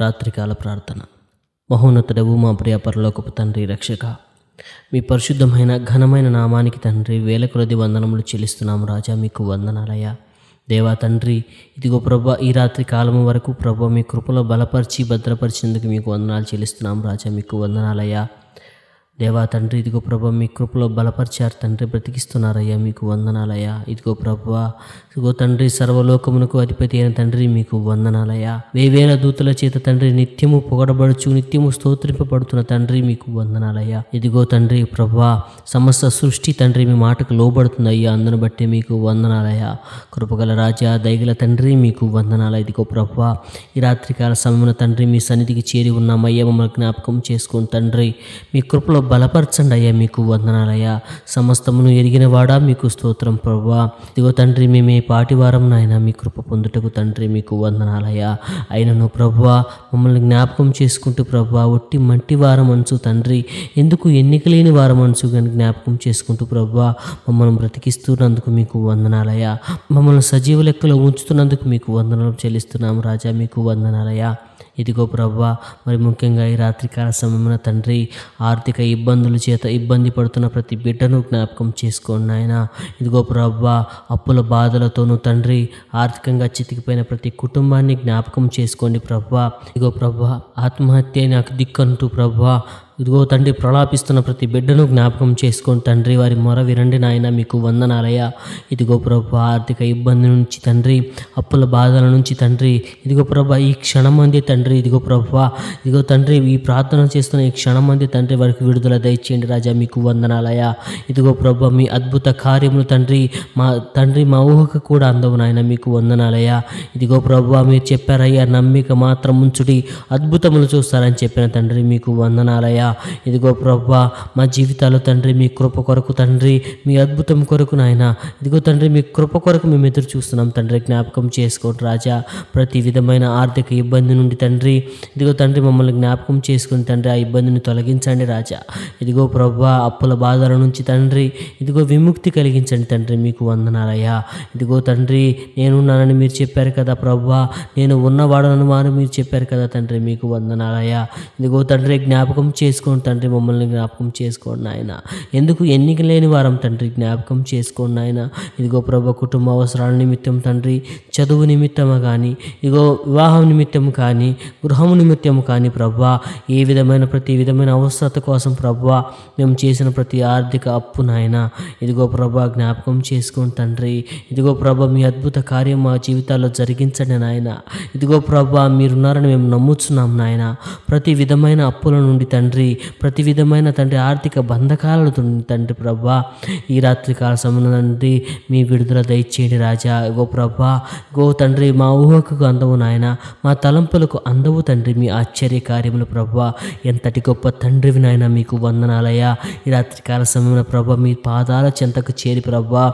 రాత్రికాల ప్రార్థన. మహోన్నతుడవు మా ప్రియపరలోకపు తండ్రి రక్షక మీ పరిశుద్ధమైన ఘనమైన నామానికి తండ్రి వేల కొలది వందనములు చెల్లిస్తున్నాము రాజా మీకు వందనాలయ్యా. దేవా తండ్రి ఇదిగో ప్రభా ఈ రాత్రి కాలము వరకు ప్రభా మీ కృపలో బలపరిచి భద్రపరిచేందుకు మీకు వందనాలు చెల్లిస్తున్నాం రాజా మీకు వందనాలయ్యా. దేవా తండ్రి ఇదిగో ప్రభా మీ కృపలో బలపరిచారు తండ్రి బ్రతికిస్తున్నారయ్యా మీకు వందనాలయ్యా. ఇదిగో ప్రభా ఇదిగో తండ్రి సర్వలోకమునకు అధిపతి అయిన తండ్రి మీకు వందనాలయ్యా. వేవేల దూతల చేత తండ్రి నిత్యము పొగడబడుచు నిత్యము స్తోత్రింపబడుతున్న తండ్రి మీకు వందనాలయ్యా. ఇదిగో తండ్రి ప్రభా సమస్త సృష్టి తండ్రి మీ మాటకు లోబడుతుంది అయ్యా అందును బట్టి మీకు వందనాలయ్యా. కృపగల రాజా దైగల తండ్రి మీకు వందనాల ఇదిగో ప్రభా ఈ రాత్రికాల సమయమున తండ్రి మీ సన్నిధికి చేరి ఉన్నామయ్యా. మమ్మల్ని జ్ఞాపకం చేసుకుని తండ్రి. మీ కృపలో బలపరచండి అయ్యా మీకు వందనాలయ్యా. సమస్తమును ఎరిగిన వాడా మీకు స్తోత్రం ప్రభా ఇదిగో తండ్రి మేమే పాటివారం నాయన మీ కృప పొందుటకు తండ్రి మీకు వందనాలయ్యా. అయినను ప్రభా మమ్మల్ని జ్ఞాపకం చేసుకుంటూ ప్రభా ఒట్టి మంటి వారం అంచు తండ్రి. ఎందుకు ఎన్నిక లేని వారం అంచు కానీ జ్ఞాపకం చేసుకుంటూ ప్రభా మమ్మల్ని బ్రతికిస్తున్నందుకు మీకు వందనాలయ్యా. మమ్మల్ని సజీవ లెక్కలో ఉంచుతున్నందుకు మీకు వందనాలు చెల్లిస్తున్నాము రాజా మీకు వందనాలయ్యా. ఇదిగో ప్రభా మరి ముఖ్యంగా ఈ రాత్రికాల సమయమున తండ్రి ఆర్థిక ఇబ్బందుల చేత ఇబ్బంది పడుతున్న ప్రతి బిడ్డను జ్ఞాపకం చేసుకోండి ఆయన ఇదిగో ప్రభా అప్పుల బాధలతోనూ తండ్రి ఆర్థికంగా చితికిపోయిన ప్రతి కుటుంబాన్ని జ్ఞాపకం చేసుకోండి ప్రభా. ఇదిగో ప్రభా ఆత్మహత్య నాకు దిక్కంటూ ప్రభా ఇదిగో తండ్రి ప్రలాపిస్తున్న ప్రతి బిడ్డను జ్ఞాపకం చేసుకోండి తండ్రి వారి మొర వినండి నాయన మీకు వందనాలయ్యా. ఇదిగో ప్రభు ఆర్థిక ఇబ్బంది నుంచి తండ్రి అప్పుల బాధల నుంచి తండ్రి ఇదిగో ప్రభు ఈ క్షణం అంది తండ్రి ఇదిగో ప్రభా ఇదిగో తండ్రి ఈ ప్రార్థన చేస్తున్న ఈ క్షణం అంది తండ్రి వారికి విడుదల దయచేయండి రాజా మీకు వందనాలయ్యా. ఇదిగో ప్రభా మీ అద్భుత కార్యములు తండ్రి మా తండ్రి మా ఊహకు కూడా అందవు నాయన మీకు వందనాలయ్యా. ఇదిగో ప్రభు మీరు చెప్పారయ్యా నమ్మిక మాత్రం ఉంచుడి అద్భుతములు చూస్తారని చెప్పిన తండ్రి మీకు వందనాలయ్యా. ఇదిగో ప్రభా మా జీవితాలు తండ్రి మీ కృప కొరకు తండ్రి మీ అద్భుతం కొరకు నాయన. ఇదిగో తండ్రి మీ కృప కొరకు మేము ఎదురు చూస్తున్నాం తండ్రి. జ్ఞాపకం చేసుకోండి రాజా. ప్రతి విధమైన ఆర్థిక ఇబ్బంది నుండి తండ్రి ఇదిగో తండ్రి మమ్మల్ని జ్ఞాపకం చేసుకుని తండ్రి ఆ ఇబ్బందిని తొలగించండి రాజా. ఇదిగో ప్రభా అప్పుల బాధల నుంచి తండ్రి ఇదిగో విముక్తి కలిగించండి తండ్రి మీకు వందనాలయ్యా ఇదిగో తండ్రి నేనున్నానని మీరు చెప్పారు కదా ప్రభా నేను ఉన్నవాడనని వారు మీరు చెప్పారు కదా తండ్రి మీకు వందనాలయ్యా ఇదిగో తండ్రి జ్ఞాపకం చేసుకోండి తండ్రి మమ్మల్ని జ్ఞాపకం చేసుకోండి నాయన. ఎందుకు ఎన్నిక లేని వారం తండ్రి జ్ఞాపకం చేసుకోండి నాయన. ఇదిగో ప్రభ కుటుంబ అవసరాల నిమిత్తం తండ్రి చదువు నిమిత్తము కానీ ఇదిగో వివాహం నిమిత్తం కానీ గృహము నిమిత్తం కానీ ప్రభా ఏ విధమైన ప్రతి విధమైన అవసరత కోసం ప్రభా మేము చేసిన ప్రతి ఆర్థిక అప్పు నాయన. ఇదిగో ప్రభా జ్ఞాపకం చేసుకోండి తండ్రి. ఇదిగో ప్రభా మీ అద్భుత కార్యం మా జీవితాల్లో జరిగించండి నాయన. ఇదిగో ప్రభా మీరున్నారని మేము నమ్ముచున్నాం నాయన. ప్రతి విధమైన అప్పుల నుండి తండ్రి ప్రతి విధమైన తండ్రి ఆర్థిక బంధకాలను తండ్రి ప్రభా ఈ రాత్రి కాల సమయంలో తండ్రి మీ విడుదల దయచేయండి రాజా. గో ప్రభా గో తండ్రి మా ఊహకు అందవు నాయన మా తలంపులకు అందవు తండ్రి మీ ఆశ్చర్య కార్యములు ప్రభా. ఎంతటి గొప్ప తండ్రివి నాయన మీకు వందనాలయ్యా. ఈ రాత్రి కాల సమయంలో ప్రభా మీ పాదాల చెంతకు చేరి ప్రభా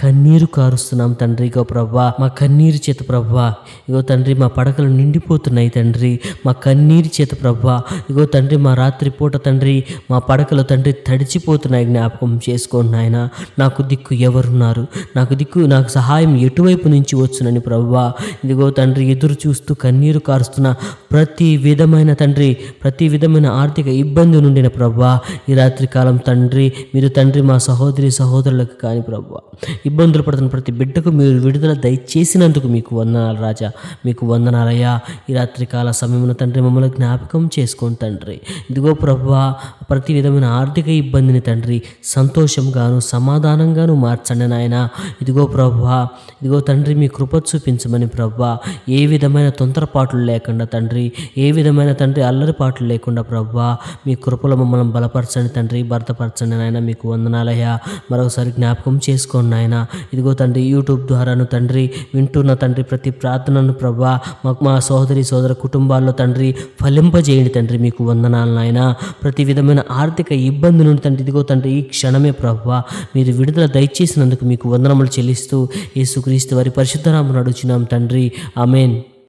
కన్నీరు కారుస్తున్నాం తండ్రి. గో ప్రభా మా కన్నీరు చేత ప్రభా ఇగో తండ్రి మా పడకలు నిండిపోతున్నాయి తండ్రి. మా కన్నీరు చేత ప్రభా ఇగో తండ్రి మా రాత్రి పూట తండ్రి మా పడకలు తండ్రి తడిచిపోతున్నాయి జ్ఞాపకం చేసుకోండి నాయన. నాకు దిక్కు ఎవరున్నారు? నాకు దిక్కు నాకు సహాయం ఎటువైపు నుంచి వచ్చునని ప్రభా ఇదిగో తండ్రి ఎదురు చూస్తూ కన్నీరు కారుస్తున్న ప్రతి విధమైన తండ్రి ప్రతి విధమైన ఆర్థిక ఇబ్బంది నుండిన ప్రభా ఈ రాత్రి కాలం తండ్రి మీరు తండ్రి మా సహోదరి సహోదరులకు కానీ ప్రభా ఇబ్బందులు పడుతున్న ప్రతి బిడ్డకు మీరు విడుదల దయచేసినందుకు మీకు వందనాలు రాజా మీకు వందనాలయ్యా. ఈ రాత్రి కాల సమయమున తండ్రి మమ్మల్ని జ్ఞాపకం చేసుకోండి తండ్రి. ఇదిగో ప్రభా ప్రతి విధమైన ఆర్థిక ఇబ్బందిని తండ్రి సంతోషంగాను సమాధానంగాను మార్చండి నాయన. ఇదిగో ప్రభా ఇదిగో తండ్రి మీ కృప చూపించమని ప్రభా ఏ విధమైన తొందరపాట్లు లేకుండా తండ్రి ఏ విధమైన తండ్రి అల్లరిపాట్లు లేకుండా ప్రభా మీ కృపలో మమ్మల్ని బలపరచండి తండ్రి భర్తపరచండి నాయన. మీకు వందనాలయ్యా. మరొకసారి జ్ఞాపకం చేసుకోండి నాయన. ఇదిగో తండ్రి యూట్యూబ్ ద్వారాను తండ్రి వింటున్న తండ్రి ప్రతి ప్రార్థనను ప్రభా మాకు మా సోదరి సోదర కుటుంబాల్లో తండ్రి ఫలింపజేయండి తండ్రి. మీకు వందనాలు నాయన. ప్రతి విధమైన ఆర్థిక ఇబ్బంది నుండి తండ్రి ఇదిగో తండ్రి ఈ క్షణమే ప్రభావ మీరు విడుదల దయచేసినందుకు మీకు వందనములు చెల్లిస్తూ యేసుక్రీస్తు వారి పరిశుద్ధనామను అడుగుచున్నాం తండ్రి. ఆమెన్.